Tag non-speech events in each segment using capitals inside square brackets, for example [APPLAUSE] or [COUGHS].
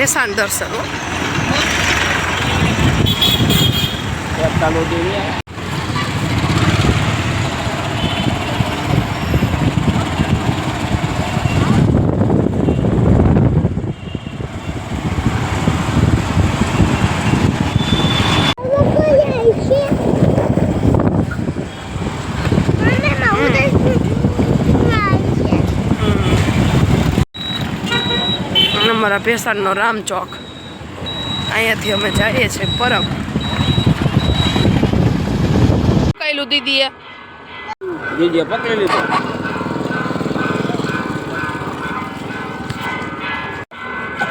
ભેસાણ દર્શન હો. ચાલુ દેવી અને અમારા ભેસાણનો રામચોક. અહીંયાથી અમે જઈએ છીએ પરબ. કઈલું દીદીએ. દીદીએ પકડી લીધો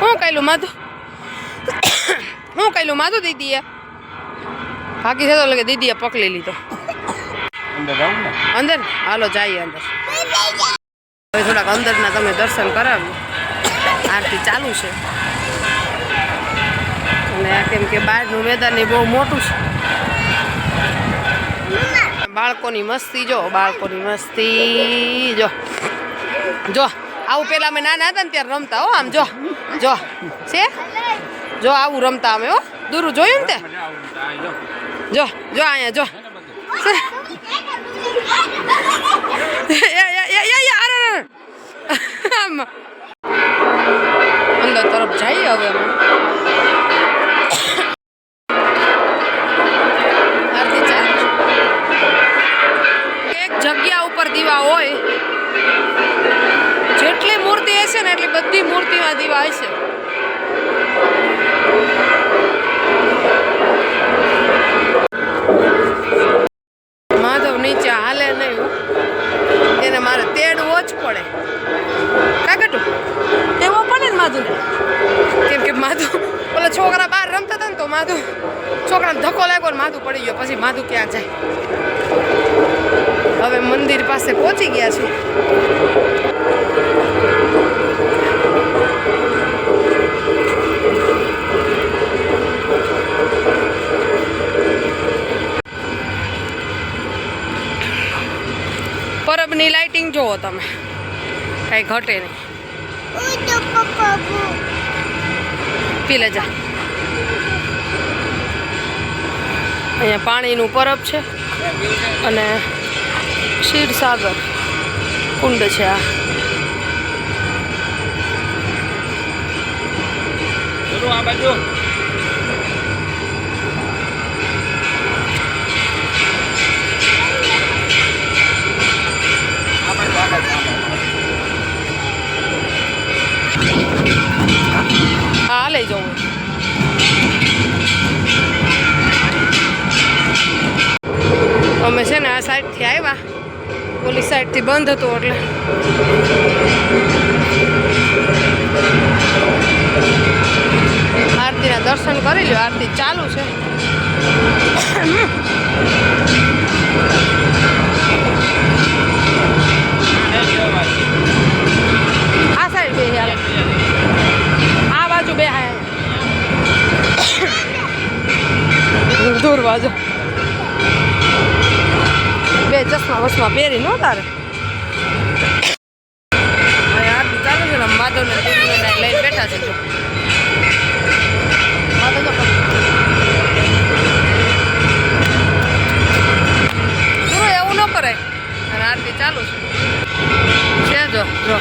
હું કહેલું માધુ? હું કહેલું માધુ દીદીએ? બાકી થતો કે દીદીએ પકડી લીધો. અંદર ને. હાલો જઈએ અંદર. થોડાક અંદરના તમે દર્શન કરાવ્યું આરતી ચાલુ છે. અને કેમ કે બહારનું મેદાન એ બહુ મોટું છે. બાળકોની મસ્તી, જો, બાળકોની મસ્તી, જો. જો, આવું પેલા અમે નાના હતા ને ત્યારે રમતા હો આમ, જો જો. છે? જો, આવું રમતા અમે હો. દૂરું જોયું ને તે? જો જો, અહીંયા, જો. અરે અંદર તરફ જઈએ હવે. એક જગ્યા ઉપર દીવા હોય, જેટલી મૂર્તિ હશે ને એટલી બધી મૂર્તિમાં દીવા હશે છોકરા બહાર રમતા હતા ને તો માધુ, છોકરાને ધક્કો લાગ્યો ને માધુ પડી ગયો. પછી માધુ ક્યાં જાય? હવે મંદિર પાસે પહોંચી ગયા છે. પરબની લાઇટિંગ જોવો તમે. કાંઈ ઘટે નહીં. પી લેજા અહીંયા પાણીનું પરબ છે અને ક્ષીરસાગર કુંડ છે આ. આ બાજુ. આ સાઈડથી આવ્યા. ઓલી સાઈડથી બંધ હતું એટલે. આરતીના દર્શન કરી લ્યો. આરતી ચાલુ છે. આ સાઈડ બે આ બાજુ બે હા દૂર બાજુ. બે ચશ્મા વસમાં પહેરી નો તારે. આરતી ચાલુ છે ને માધવને બેઠા છે જો. એવું ન કરે આરતી ચાલુ છે. જો જો.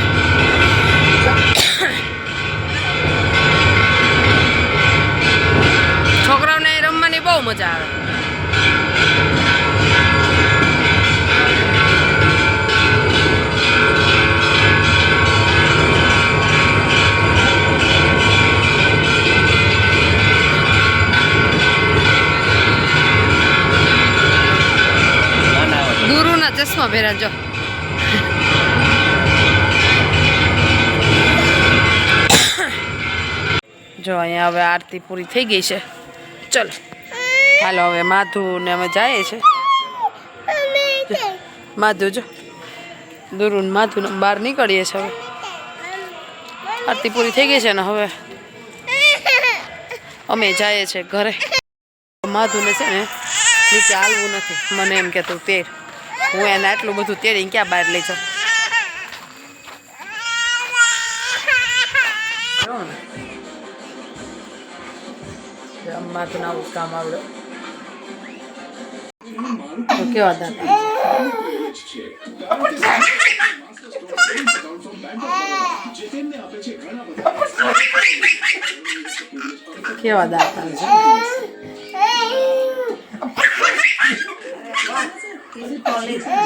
છોકરાઓને રમવાની બહુ મજા આવે. ચશ્મા પહેર્યા જો જો અહીંયા હવે આરતી પૂરી થઈ ગઈ છે. ચલો. હાલો હવે માધુ ને અમે જઈએ છે. માધુ જો. દુરુ ને માધુ બહાર નીકળીએ છે હવે. આરતી પૂરી થઈ ગઈ છે ને હવે? [COUGHS] અમે જઈએ છે ઘરે. માધુને છે ને નીચે હાલવું નથી. મને એમ કે તું તેર. હું એને આટલું બધું તેડીને ક્યાં બહાર લઈ જાઉં? ને. કે આમ માથું કામ આવડે તો કેવા દાંત? કેવા દાંત? હા.